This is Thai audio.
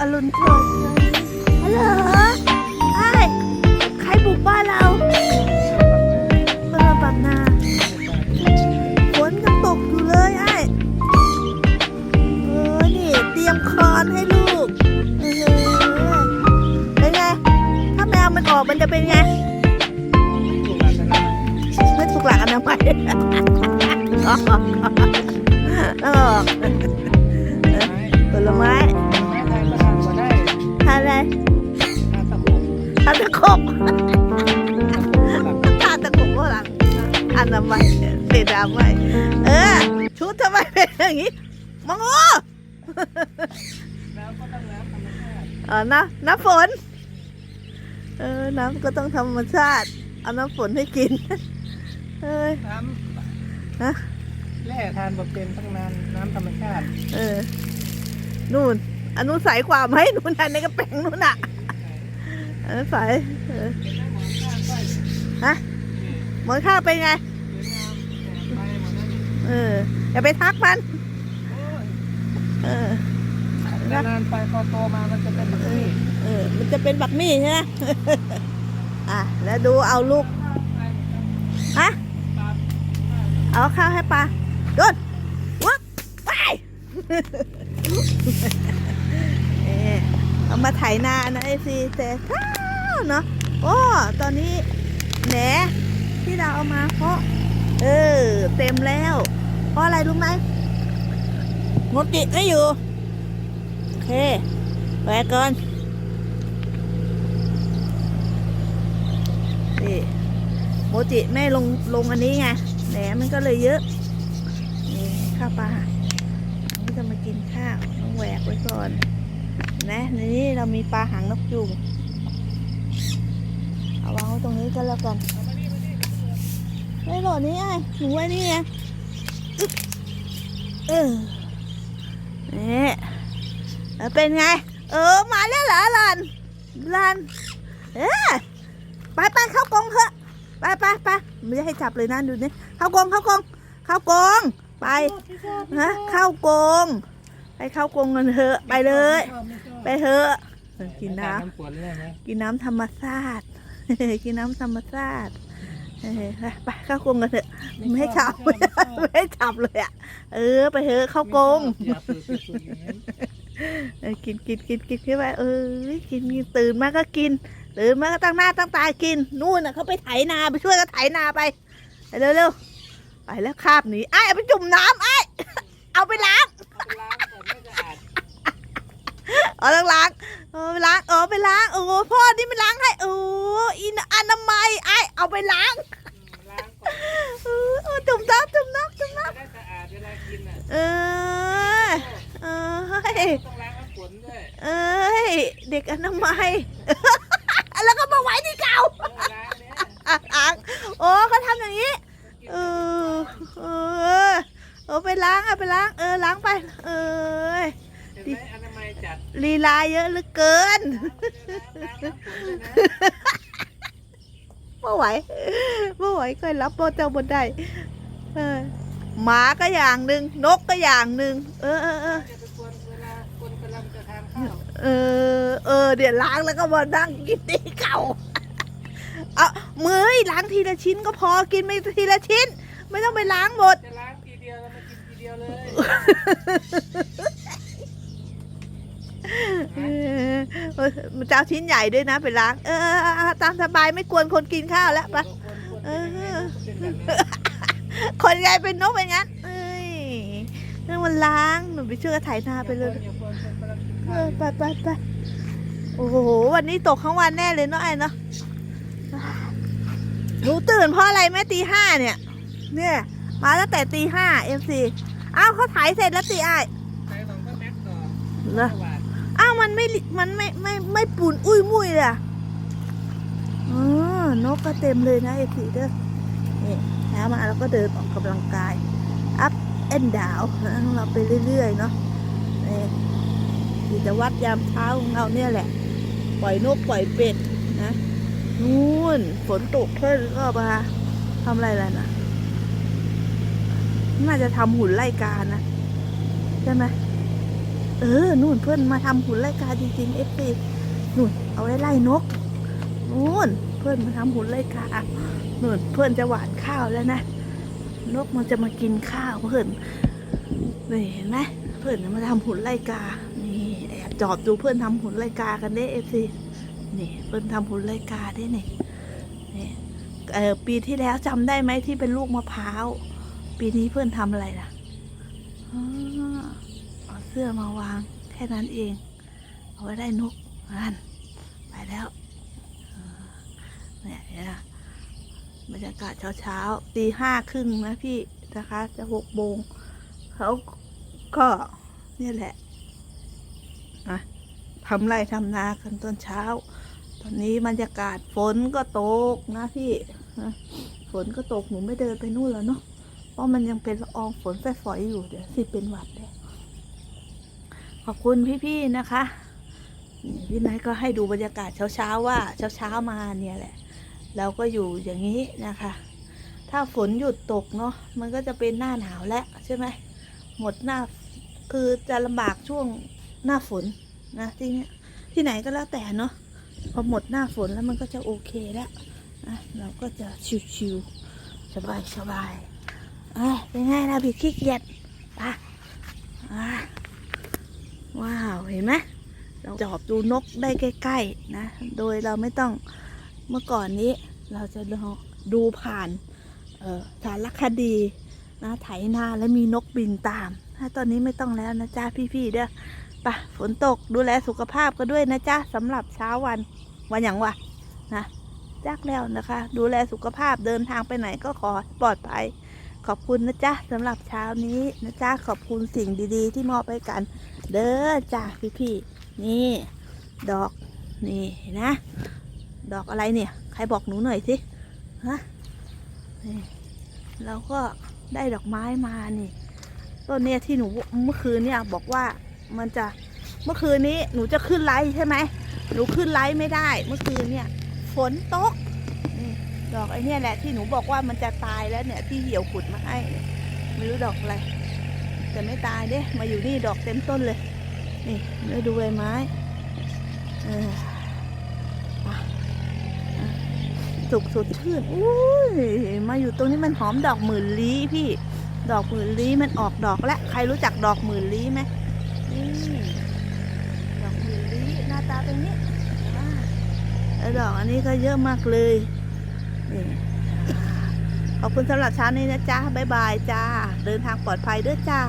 อรุณเถิดฮัลโหลไอ้ใครบุกบ้านเราเมื่อปักนาฝนยังตกอยู่เลยไอ้เออนี่เตรียมคอนให้ลูกเออเป็นไง ถ้าแมวมันออกมันจะเป็นไง ไม่ถูกหลักอนามัยเออผลไม้ ทานตะขบทานตะขบก็หลังอนามัยเสียดายไว้เออ ชุดทำไมเป็นอย่างนี้มังโง่เออนะน้ำฝน เออ น้ำก็ต้องธรรมชาติ เอาน้ำฝนให้กิน เอ้ยน้ฮะำแร่ทานบะเป็นตั้งนานน้ำธรรมชาติ เออ นู่นอันนู้นใสกว่าไหมนู่นอันในกระแป้งนู่นอะ เอันนั้นใสเออฮะหมอนข้าวเป็นไง เออ อย่าไปทักมัน เออ นานๆไปพอโตมามันจะเป็นแบบนี้เออ มันจะเป็นบักมี่ใช่ไหมอะ แล้วดูเอาลูก ฮะ เอาข้าวให้ปลาโดนวับไปเออเอามาไถนานะไอซีแต่ เนาะโอ้ตอนนี้แหนที่เราเอามาเพราะเออ เต็มแล้ว เพราะอะไรรู้ไหมงดจิไม่อยู่ โอเคแวะก่อนนี่โมจิไม่ลงลงอันนี้ไงแหนมันก็เลยเยอะนี่ข้าวปลาอันนี้จะมากินข้าวต้องแหวกไว้ก่อนนะในนี้เรามีปลาหางนกยูง เอาวางไว้ตรงนี้ก็แล้วกันไม่หรอนี่ไอ้หนูไว้นี่ไงอึ๊บเออนี่แล้วเป็นไง เออ มาแล้วเหรอลันลันเออไปไปเข้ากรงเถอะไปไปไปไม่ได้ให้จับเลยนะดูนี่เข้ากรงเข้ากรงเข้ากรงไปฮะเข้ากรงไปเข้ากรงกันเถอะไปเลย ไปเถอะเออกินน้น้ำฝนเลยไหมำกินน้ำธรรมชาติ กินน้ำธรรมชาติเออไปไปเข้ากรงกันเถอะไม่ให้จับไม่ให้จับเลยอะ เออ ไปเถอะเข้ากรงอย่าฝืนฝืนฝืนอย่างนั้นเออกินกินกินกินขึ้นไปเออกินกินตื่นมาก็กินตื่นมาก็ตั้งหน้าตั้งตากินนู่นน่ะเขาไปไถนาไปช่วยเขาไถนาไปไปเร็วเร็วไปแล้วคาบหนีไอ้ายเอาไปจุ่มน้ำไอ้ายเอาไปล้าง เอาล้างล้างเออไปล้างเออไปล้างโอ้พ่อนี่ไม่ล้างให้โอ้อินอนามัยไอ้ายเอาไปล้างล้างก่อนเออเออจุ่มน้ำจุ่มน้ำจุ่มน้จะได้สะอาดเวลากินอะำเออเออเฮ้ยต้องล้างน้ำฝนด้วยเอ้ยเด็กอนามัยแล้วก็มาไว้ที่เก่าเออล้างเนี่ยอะอะโอ้เขาทำอย่างนี้เออเออเออไปล้างอะไปล้างเออล้างไป เออ ลีลาเยอะเหลือเกินล้างน้ำฝนด้วยนะไม่ไหวไม่ไหวเคยรับโปรเจ้าบนได้เออหมาก็อย่างหนึ่งนกก็อย่างหนึ่งเออเออเอออย่าไปกวนเวลาคนกำลังจะทานข้าวเออเออเดี๋ยวล้างแล้วก็มานั่งกินที่เก่าเอามือให้ล้างทีละชิ้นก็พอกินไม่ทีละชิ้น ไม่ต้องไปล้างหมดจะล้างทีเดียวแล้วมากินทีเดียวเลย เออมันจะเอาชิ้นใหญ่ด้วยนะไปล้างเออเออเออตามสบายไม่กวนคนกินข้าวแล้วไปเออ คนใหญ่เป็นนกเป็นงั้นเอ้ยเรื่องมันล้างหนูไปช่วยกระไถนาไปเลยเออไปไปไปโอ้โหวันนี้ตกทั้งวันแน่เลยเนาะไอ้เนาะหนูตื่นเพราะอะไรแม่ตีห้าเนี่ย เนี่ย มาตั้งแต่ตีห้าเอฟซีอ้าวเขาถ่ายเสร็จแล้วตีไอ้ายใส่สองก็แม็กต่อเหรอสวัสดอ้ามันไม่มันไม่ไม่ไม่ปูนอุ้ยมุ้ยเลยอะอ๋อนกก็เต็มเลยนะเอฟีเด้อนี่เช้ามาแล้วก็เดินออกกำลังกาย up and down ของเราไปเรื่อยๆเนาะนี่กิจวัตรยามเช้าของเราเนี่ยแหละ ปล่อยนกปล่อยเป็ดนะนู่นฝนตกเพิ่นก็มาทำอะไรล่ะนะน่าจะทำหุ่นไล่กานะ ใช่ไหม เออนู่นเพื่อนมาทำหุ่นไล่กาจริงๆเอฟซีนู่นเอาไว้ไล่นกนู่นเพื่อนมาทำหุ่นไล่กานู่นเพื่อนจะหวานข้าวแล้วนะนกมันจะมากินข้าวเพื่อนนี่เห็นไหมเพื่อนมาทำหุ่นไล่กา นี่แอบจอบดูเพื่อนทำหุ่นไล่กากันได้เอฟซีนี่เพื่อนทำหุ่นไล่กาได้นี่นี่เออปีที่แล้วจำได้ไหมที่เป็นลูกมะพร้าวปีนี้เพื่อนทำอะไรล่ะอ๋อ สื้อมาวางแค่นั้นเอง เอาไว้ได้นกนั่นไปแล้วเนี่ยนไหมบรรยากาศเช้าๆตีห้าครึ่งนะพี่นะคะ จะหกโมงเขาก็เนี่ยแหละอะทำไรทำนากันตอนเช้า ตอนนี้บรรยากาศฝนก็ตกนะพี่นะฝนก็ตกหนูไม่เดินไปนู่นแล้วเนาะเพราะมันยังเป็นละอองฝนฝอยๆอยู่เดี๋ยวสิเป็นหวัดเลย ขอบคุณพี่ๆนะคะพี่นายก็ให้ดูบรรยากาศเช้าๆว่าเช้าๆมาเนี่ยแหละ เราก็อยู่อย่างนี้นะคะ ถ้าฝนหยุดตกเนาะมันก็จะเป็นหน้าหนาวแล้วใช่ไหมหมดหน้าคือจะลำบากช่วงหน้าฝนนะที่เนี้ยที่ไหนก็แล้วแต่เนาะพอหมดหน้าฝนแล้วมันก็จะโอเคแล้วนะเราก็จะชิวๆสบายๆอะเป็นไงนะพี่ขี้เกียจไปอะ ว้าว เห็นไหมเราจอบดูนกได้ใกล้ๆนะ โดยเราไม่ต้องเมื่อก่อนนี้ เราจะดูผ่านสารคดีนะไถนาแล้วมีนกบินตาม ถ้าตอนนี้ไม่ต้องแล้วนะจ๊ะพี่ๆเด้อไปฝนตกดูแลสุขภาพกันด้วยนะจ๊ะสำหรับเช้าวันวันอย่างวะนะจักแล้วนะคะ ดูแลสุขภาพเดินทางไปไหนก็ขอปลอดภัย ขอบคุณนะจ๊ะสำหรับเช้านี้นะจ๊ะขอบคุณสิ่งดี ๆ ที่มอบให้กัน เด้อจ้ะพี่ๆนี่ ดอกนี่นะ ดอกอะไรเนี่ย ใครบอกหนูหน่อยสิฮะนี่เราก็ได้ดอกไม้มานี่ต้นเนี้ยที่หนูเมื่อคืนเนี่ยบอกว่ามันจะเมื่อคืนนี้หนูจะขึ้นไลฟ์ใช่ไหมหนูขึ้นไลฟ์ไม่ได้ เมื่อคืนเนี่ยฝนตกดอกไอ้เนี่ยแหละที่หนูบอกว่ามันจะตายแล้วเนี่ยที่เหี่ยวขุดมาให้ไม่รู้ดอกอะไร แต่ไม่ตายเด้ มาอยู่นี่ดอกเต็มต้นเลย นี่ได้ดูใบไม้สุกสดชื่นอุ้ยมาอยู่ตรงนี้มันหอมดอกหมื่นลี้พี่ ดอกหมื่นลี้มันออกดอกแล้วใครรู้จักดอกหมื่นลี้ไหมนี่ดอกหมื่นลี้หน้าตาเป็นนี้แล้วดอกอันนี้ก็เยอะมากเลยนี่ ขอบคุณสำหรับเช้านี้นะจ๊ะบ๊ายบายจ้า เดินทางปลอดภัยด้วยจ้า